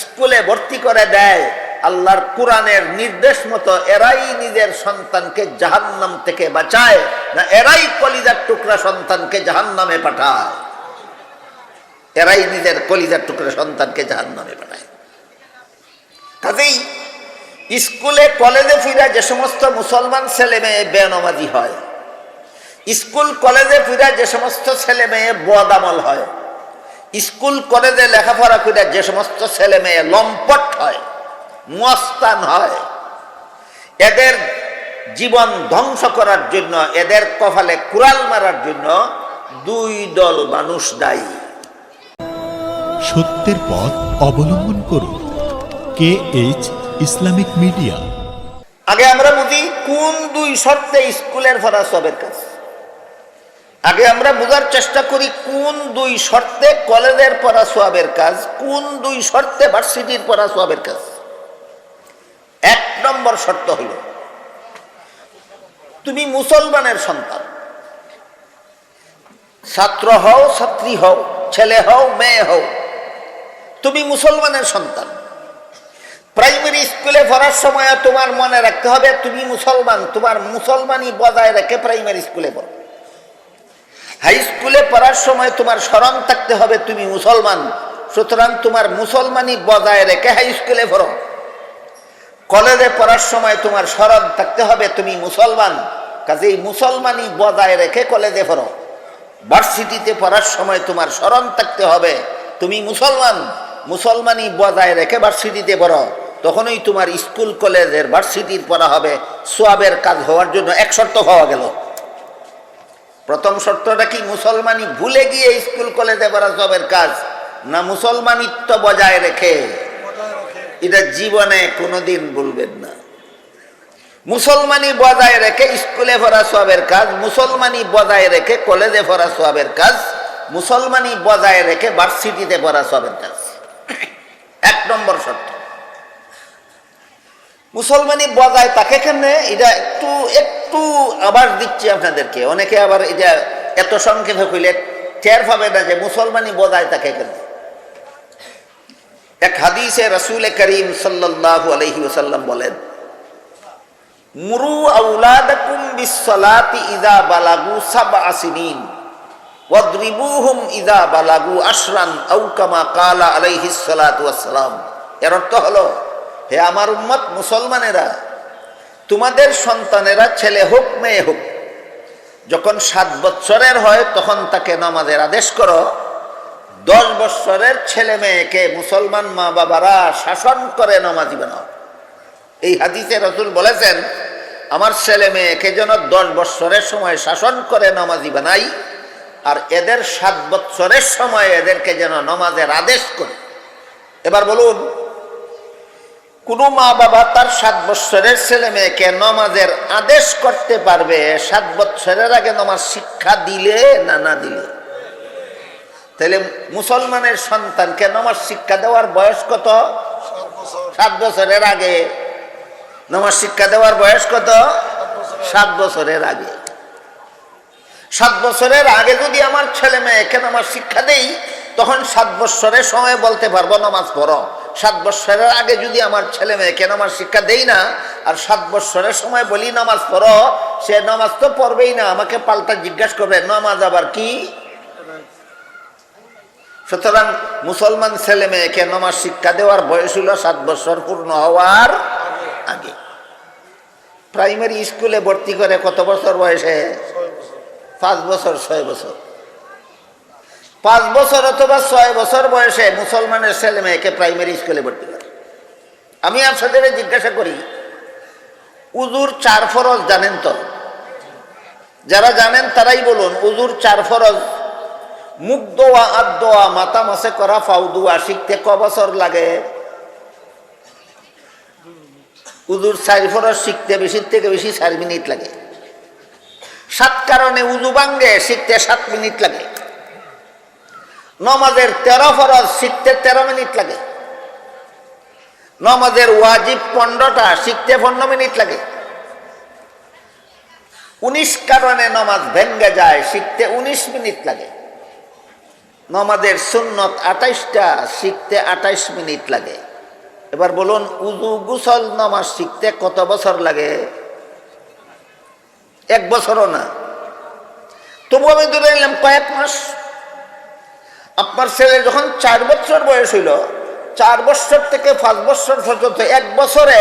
স্কুলে ভর্তি করে দেয়, আল্লাহর কোরআনের নির্দেশ মতো এরাই নিজের সন্তানকে জাহান্নাম থেকে বাঁচায়, না এরাই কলিজার টুকরা সন্তানকে জাহান্নামে পাঠায়। এরাই নিজের কলিজার টুকরা সন্তানকে জাহান্নামে পাঠায়। কাজেই স্কুলে, কলেজে ফিরা যে সমস্ত মুসলমান ছেলে মেয়ে বেনমাজি হয়, স্কুল, কলেজে ফিরা যে সমস্ত ছেলে মেয়ে বদামল হয় স্কুল কলেজে লেখাপড়া করে যে সমস্ত ছেলে মেয়ে লম্পট হয় মস্তান হয় এদের জীবন ধ্বংস করার জন্য এদের কপালে কুড়াল মারার জন্য দুই দল মানুষ দায়ী। সত্যের পথ অবলম্বন করুন। K H Islamic media. আগে আমরা বুঝি কোন দুই শর্তে স্কুলের ভরা সবের কাজ। আগে আমরা বোঝার চেষ্টা করি কোন দুই শর্তে কলেজের পড়া সোয়াবের কাজ, কোন দুই শর্তে ভার্সিটির পড়া সোয়াবের কাজ। এক নম্বর শর্ত হইল তুমি মুসলমানের সন্তান। ছাত্র হও, ছাত্রী হও, ছেলে হও, মেয়ে হও, তুমি মুসলমানের সন্তান। প্রাইমারি স্কুলে পড়ার সময় তোমার মনে রাখতে হবে, তুমি মুসলমান, তোমার মুসলমানই বজায় রেখে প্রাইমারি স্কুলে পড়ো। হাই স্কুলে পড়ার সময় তোমার স্মরণ থাকতে হবে তুমি মুসলমান। সুতরাং তোমার মুসলমানই বজায় রেখে হাই স্কুলে পড়ো। কলেজে পড়ার সময় তোমার স্মরণ থাকতে হবে তুমি মুসলমান। কাজেই মুসলমানই বজায় রেখে কলেজে পড়ো। ভার্সিটিতে পড়ার সময় তোমার স্মরণ থাকতে হবে তুমি মুসলমান। মুসলমানই বজায় রেখে ভার্সিটিতে পড়ো। তখনই তোমার স্কুল, কলেজের ভার্সিটির পড়া হবে। সোয়াবের কাজ হওয়ার জন্য এক শর্ত হওয়া গেল। প্রথম শর্তটা কি, মুসলমানি ভুলে গিয়ে স্কুল, কলেজে পড়া সবের কাজ? না মুসলমানিত্ব বজায় রেখে? এটা জীবনে কোনোদিন ভুলবেন না। মুসলমানি বজায় রেখে স্কুলে পড়া সবের কাজ, মুসলমানি বজায় রেখে কলেজে পড়া সবের কাজ, মুসলমানি বজায় রেখে ভার্সিটিতে পড়া সবের কাজ। এক নম্বর শর্ত। মুসলমানি বজায় তাকে কেমনে? এটা একটু একটু আবার দিচ্ছি আপনাদেরকে। অনেকে আবার এটা এত সংক্ষেপে কইলে টের পাবে না যে মুসলমানি বজায় তাকে কেন এক হাদিসে রসুল করিম সাল্লাল্লাহু আলাইহি ওসাল্লাম বলেন, মুরু আউলাদাকুম বিসসালাতি ইযা বালাগু সাবআ সিনিন, ওয়াদরিবুহুম ইযা বালাগু আশরান আও কামা কালা আলাইহিস সালাতু ওয়াসসালাম। এর অর্থ হলো হে আমার উম্মত, মুসলমানেরা, তোমাদের সন্তানেরা ছেলে হোক, মেয়ে হোক, যখন সাত বৎসরের হয়, তখন তাকে নামাজের আদেশ করো, দশ বৎসরের ছেলে মেয়েকে মুসলমান মা বাবারা শাসন করে নামাজি বানাও। এই হাদিসে রসুল বলেছেন, আমার ছেলে মেয়েকে যেন দশ বৎসরের সময় শাসন করে নামাজি বানাই, আর এদের সাত বৎসরের সময় এদেরকে যেন নামাজের আদেশ করে। এবার বলুন কোনো মা বাবা তার সাত বৎসরের ছেলে মেয়েকে নমাজের আদেশ করতে পারবে? সাত বৎসরের আগে নমাজ শিক্ষা দিলে না না দিলে? তাহলে মুসলমানের সন্তানকে নমাজ শিক্ষা দেওয়ার বয়স কত? সাত বছরের আগে। নমাজ শিক্ষা দেওয়ার বয়স কত? সাত বছরের আগে। সাত বছরের আগে যদি আমার ছেলে মেয়েকে নামাজ শিক্ষা দেই, তখন সাত বৎসরের সময় বলতে পারব নামাজ পড়ো। সাত বৎসরের আগে যদি আমার ছেলে মেয়েকে নামাজ শিক্ষা দেই না? আর সাত বৎসরের সময় বলি, নামাজ পড়ো। সে নামাজ তো পড়বেই না, আমাকে পাল্টা জিজ্ঞাসা করবে, নামাজ আবার কি? সুতরাং মুসলমান ছেলে মেয়েকে নামাজ শিক্ষা দেওয়ার বয়স হলো সাত বছর পূর্ণ হওয়ার আগে। প্রাইমারি স্কুলে ভর্তি করে কত বছর বয়সে? পাঁচ বছর, ছয় বছর। পাঁচ বছর অথবা ছয় বছর বয়সে মুসলমানের ছেলে মেয়েকে প্রাইমারি স্কুলে ভর্তি করে। আমি আপনাদের জিজ্ঞাসা করি, উজুর চার ফরজ জানেন তো? যারা জানেন তারাই বলুন, উজুর চার ফরজ, মুখ দোয়া আদ দোয়া, মাথা মাসে করা ফাউ দোয়া শিখতে ক বছর লাগে? উজুর চার ফরজ শিখতে বেশির থেকে বেশি চার মিনিট লাগে। সাত কারণে উজু বাঙ্গে শিখতে সাত মিনিট লাগে। নমাজের তেরো ফরজ, শিখতে তেরো মিনিট লাগে। নমাজের ওয়াজিব পনেরোটা, শিখতে পনেরো মিনিট লাগে। উনিশ কারণে নমাজ ভেঙ্গে যায়, শিখতে উনিশ মিনিট লাগে। নমাজের সুন্নত আঠাইশটা, শিখতে আঠাইশ মিনিট লাগে। এবার বলুন, উজু গুসল নমাজ শিখতে কত বছর লাগে? এক বছরও না। তবু আমি ধরে নিলাম কয়েক মাস। আপনার ছেলে যখন চার বছর বয়স হইল, চার বছর থেকে পাঁচ বছর পর্যন্ত এক বছরে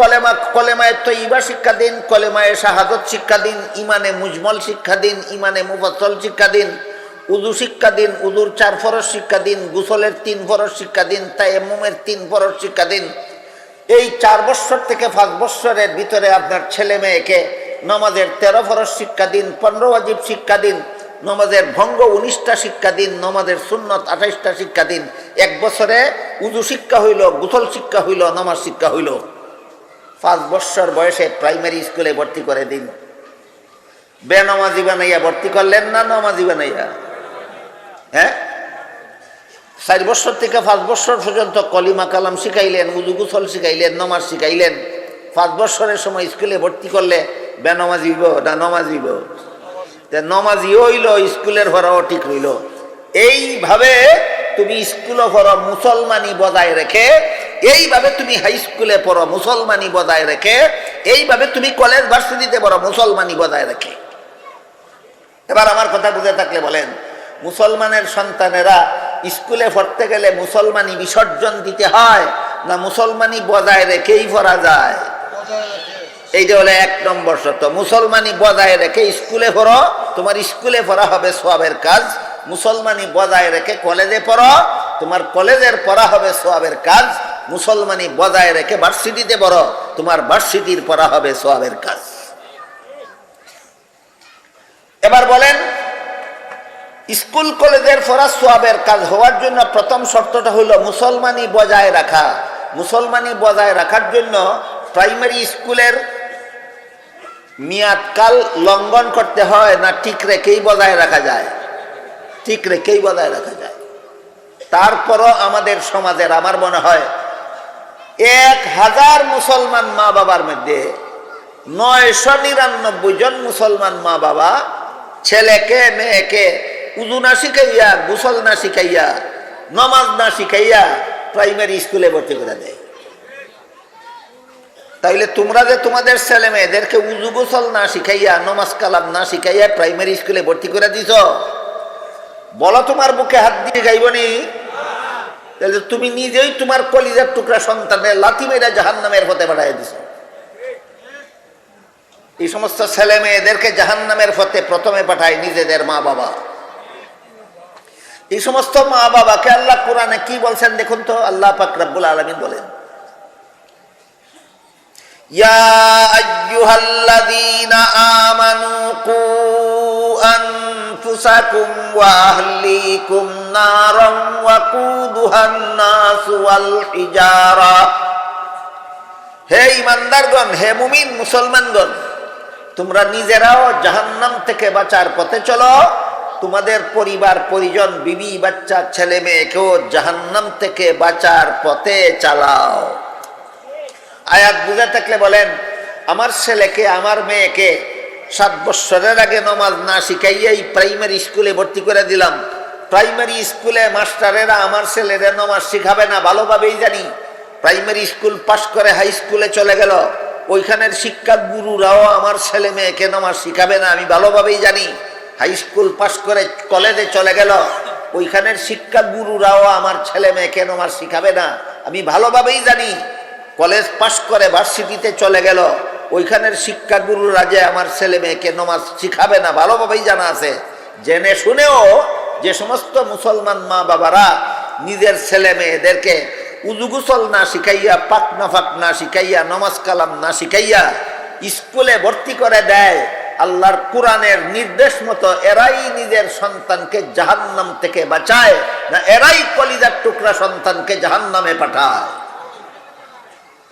কলেমা কলেমায় তৈবা শিক্ষা দিন, কলেমায় শাহাদত শিক্ষা দিন, ইমানে মুজমল শিক্ষা দিন, ইমানে মুফাসল শিক্ষা দিন উদু শিক্ষা দিন উদুর চার ফরস শিক্ষা দিন, গুসলের তিন ফরস শিক্ষা দিন তাই তাইমুমের তিন ফরস শিক্ষা দিন। এই চার বছর থেকে পাঁচ বছরের ভিতরে আপনার ছেলে মেয়েকে নমাজের তেরো ফরস শিক্ষা দিন, পনেরো অজীব শিক্ষা দিন নমাজের ভঙ্গ উনিশটা শিক্ষা দিন, নমাজের সুন্নত আঠাইশটা শিক্ষা দিন। এক বছরে উজু শিক্ষা হইল গুসল শিক্ষা হইল, নমাজ শিক্ষা হইল। পাঁচ বছর বয়সে প্রাইমারি স্কুলে ভর্তি করে দিন। বেনমাজি বানাইয়া ভর্তি করলেন না নমাজি বানাইয়া? হ্যাঁ? চার বছর থেকে পাঁচ বছর পর্যন্ত কলিমা কালাম শিখাইলেন, উজু গুসল শিখাইলেন, নমাজ শিখাইলেন। পাঁচ বছরের সময় স্কুলে ভর্তি করলে বেনমাজিব না নমাজিব তে নমাজি হইল, স্কুলের ভরাও ঠিক হইল। এইভাবে তুমি স্কুলে পড়ো মুসলমানি বজায় রেখে, এইভাবে তুমি হাই স্কুলে পড়ো মুসলমানি বজায় রেখে, এইভাবে তুমি কলেজ ভার্সিটিতে পড়ো মুসলমানি বজায় রেখে। এবার আমার কথা বুঝে থাকলে বলেন, মুসলমানের সন্তানেরা স্কুলে পড়তে গেলে মুসলমানি বিসর্জন দিতে হয় না মুসলমানি বজায় রেখেই পড়া যায়? এইটা হলো এক নম্বর শর্ত, মুসলমানি বজায় রেখে স্কুলে পড়ো, তোমার স্কুলে পড়া হবে সোয়াবের কাজ। মুসলমানি বজায় রেখে কলেজে পড়ো, তোমার কলেজের পড়া হবে সোয়াবের কাজ। মুসলমানি বজায় রেখে ভার্সিটিতে পড়ো, তোমার ভার্সিটির পড়া হবে সোয়াবের কাজ। এবার বলেন, স্কুল কলেজের পড়া সোয়াবের কাজ হওয়ার জন্য প্রথম শর্তটা হলো মুসলমানি বজায় রাখা। মুসলমানি বজায় রাখার জন্য প্রাইমারি স্কুলের মেয়াদকাল লঙ্ঘন করতে হয় না ঠিক রেখেই বজায় রাখা যায়? ঠিক রেখেই বজায় রাখা যায়? তারপরও আমাদের সমাজের, আমার মনে হয়, এক হাজার মুসলমান মা বাবার মধ্যে নয়শো নিরানব্বই জন মুসলমান মা বাবা ছেলেকে, মেয়েকে উজু না শিখাইয়া, গুসল না শিখাইয়া, নমাজ না শিখাইয়া প্রাইমারি স্কুলে ভর্তি করে দেয়। তাইলে তোমরা যে তোমাদের ছেলে মেয়েদেরকে উজু গোসল না শিখাইয়া, নমাজ কালাম না শিখাইয়া প্রাইমারি স্কুলে ভর্তি করে দিছ? বলো তোমার বুকে হাত দিয়ে গাইবনি? তাহলে তুমি নিজেই তোমার কলিজার টুকরা সন্তানের লাথি মেয়েরা জাহান নামের পথে বাড়াই দিছ। এই সমস্ত ছেলে মেয়েদেরকে জাহান নামের পথে প্রথমে পাঠায় নিজেদের মা বাবা। এই সমস্ত মা বাবাকে আল্লাহ কোরআনে কি বলছেন দেখুন তো? আল্লাহ পাক রাব্বুল আলামিন বলেন يا أيها الذين آمنوا قوا أنفسكم وأهليكم نارا وقودها الناس والحجارة হে ইমানদারগণ হে মুমিন মুসলমানগণ তোমরা নিজেরাও জাহান্নাম থেকে বাঁচার পথে চলো তোমাদের পরিবার পরিজন বিবি বাচ্চা ছেলে মেয়েকেও জাহান্নাম থেকে বাঁচার পথে চালাও আয়াত বুঝে থাকলে বলেন, আমার ছেলেকে, আমার মেয়েকে সাত বৎসরের আগে নমাজ না শিখাইয়াই প্রাইমারি স্কুলে ভর্তি করে দিলাম। প্রাইমারি স্কুলে মাস্টারেরা আমার ছেলেরা নমাজ শিখাবে না, ভালোভাবেই জানি। প্রাইমারি স্কুল পাশ করে হাই স্কুলে চলে গেল। ওইখানের শিক্ষা গুরুরাও আমার ছেলে মেয়েকে নমাজ শিখাবে না, আমি ভালোভাবেই জানি। হাই স্কুল পাশ করে কলেজে চলে গেল। ওইখানের শিক্ষা গুরুরাও আমার ছেলে মেয়েকে নমাজ শিখাবে না, আমি ভালোভাবেই জানি। কলেজ পাশ করে ভার্সিটিতে চলে গেল। ওইখানের শিক্ষাগুরু রাজে আমার ছেলে মেয়েকে নমাজ শিখাবে না, ভালোভাবেই জানা আছে। জেনে শুনেও যে সমস্ত মুসলমান মা বাবারা নিজের ছেলে মেয়েদেরকে উজুগুসল না শিখাইয়া, পাক নাফাক না শিখাইয়া, নমাজ কালাম না শিখাইয়া স্কুলে ভর্তি করে দেয়, আল্লাহর কোরআনের নির্দেশ মতো এরাই নিজের সন্তানকে জাহান্নাম থেকে বাঁচায়, না এরাই কলিজার টুকরা সন্তানকে জাহান্নামে পাঠায়।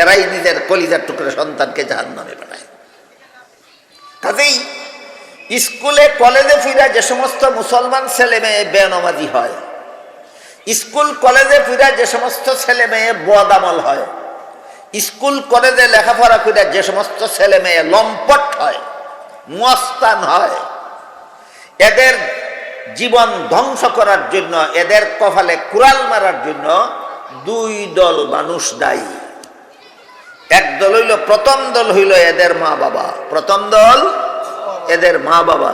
এরাই নিজের কলিজার টুকরা সন্তানকে জাহান নামে পাঠায় কাজেই স্কুলে, কলেজে ফিরা যে সমস্ত মুসলমান ছেলে মেয়ে বেনমাজি হয়, স্কুল, কলেজে ফিরা যে সমস্ত ছেলে মেয়ে বদামল হয়, স্কুল, কলেজে লেখাপড়া ফিরা যে সমস্ত ছেলে মেয়ে লম্পট হয় মস্তান হয়, এদের জীবন ধ্বংস করার জন্য, এদের কপালে কুড়াল মারার জন্য দুই দল মানুষ দায়ী। এক দল হইল, প্রথম দল হইল এদের মা বাবা। প্রথম দল এদের মা বাবা।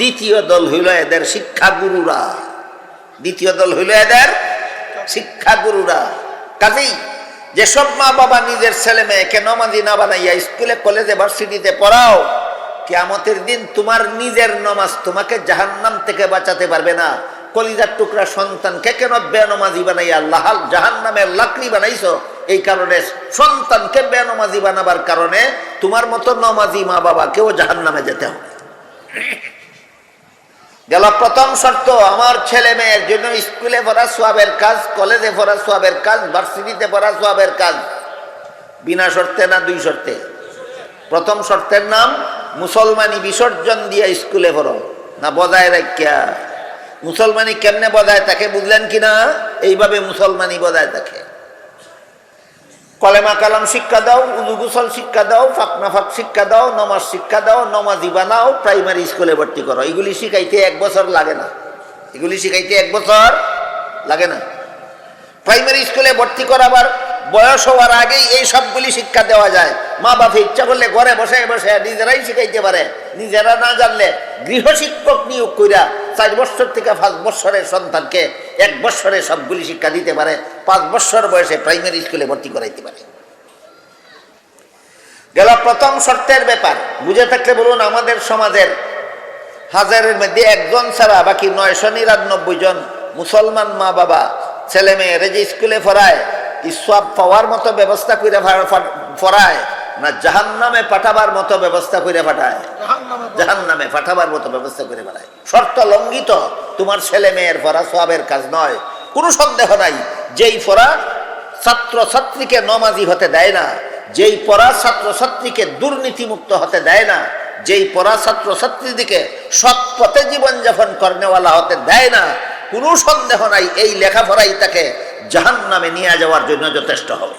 দ্বিতীয় দল হইল এদের শিক্ষাগুরুরা। দ্বিতীয় দল হইল এদের শিক্ষাগুরুরা। কাজেই যেসব মা বাবা নিজের ছেলে মেয়েকে নমাজি না বানাইয়া স্কুলে, কলেজে, ভার্সিটিতে পড়াও, কেয়ামতের দিন তোমার নিজের নমাজ তোমাকে জাহান্নাম থেকে বাঁচাতে পারবে না। কলিজার টুকরা সন্তানকে কেন বেনমাজি বানাইয়া আল্লাহ জাহান্নামের লাকড়ি বানাইছো? এই কারণে সন্তানকে বেনমাজি বানাবার কারণে তোমার মতো নমাজি মা বাবাকেও জাহান্নামে যেতে হবে। গেল প্রথম শর্ত, আমার ছেলে মেয়ের জন্য স্কুলে পড়া সোয়াবের কাজ, কলেজে পড়া সোয়াবের কাজ, ভার্সিটিতে পড়া সোয়াবের কাজ। বিনা শর্তে না দুই শর্তে? প্রথম শর্তের নাম, মুসলমানি বিসর্জন দিয়ে স্কুলে পড়ো না বজায় রাখিয়া। মুসলমানি কেমনে বজায় তাকে বুঝলেন কিনা? এইভাবে মুসলমানি বজায় থাকে। কলেমা কালাম শিক্ষা দাও, উজু গুসল শিক্ষা দাও ফাকনাফাক শিক্ষা দাও, নমাজ শিক্ষা দাও, নমাজি বানাও, প্রাইমারি স্কুলে ভর্তি করো। এগুলি শিখাইতে এক বছর লাগে না। এগুলি শিখাইতে এক বছর লাগে না। প্রাইমারি স্কুলে ভর্তি করাবার বয়স হওয়ার আগেই এই সবগুলি শিক্ষা দেওয়া যায়। মা বাপে ইচ্ছা করলে ঘরে বসে বসে নিজেরাই শিখাইতে পারে। নিজেরা না জানলে গৃহশিক্ষক নিয়োগ কইরা চার বছর থেকে পাঁচ বছরের সন্তানকে এক বছরে সবগুলি শিক্ষা দিতে পারে পাঁচ বছর বয়সে প্রাইমারি স্কুলে ভর্তি করাইতে পারে। গেল প্রথম শর্তের ব্যাপার বুঝে থাকলে বলুন আমাদের সমাজের হাজারের মধ্যে একজন ছাড়া বাকি নয়শো নিরানব্বই জন মুসলমান মা বাবা ছেলে মেয়েরে যে স্কুলে পড়ায় ইসব পাওয়ার মতো ব্যবস্থা করে পড়ায় না জাহান নামে পাঠাবার মতো ব্যবস্থা করে পাঠায়। জাহান নামে পাঠাবার মতো ব্যবস্থা করে পাঠায়। শর্ত লঙ্ঘিত। তোমার ছেলে মেয়ের পড়া সবের কাজ নয়। কোনো সন্দেহ নাই, যেই পড়া ছাত্র ছাত্রীকে নমাজি হতে দেয় না, যেই পড়া ছাত্র ছাত্রীকে দুর্নীতিমুক্ত হতে দেয় না, যেই পড়া ছাত্র ছাত্রীদিকে সৎ পথে জীবনযাপন করেনেওয়ালা হতে দেয় না, কোনো সন্দেহ নাই, এই লেখাপড়াই তাকে জাহান নামে নিয়ে যাওয়ার জন্য যথেষ্ট হবে।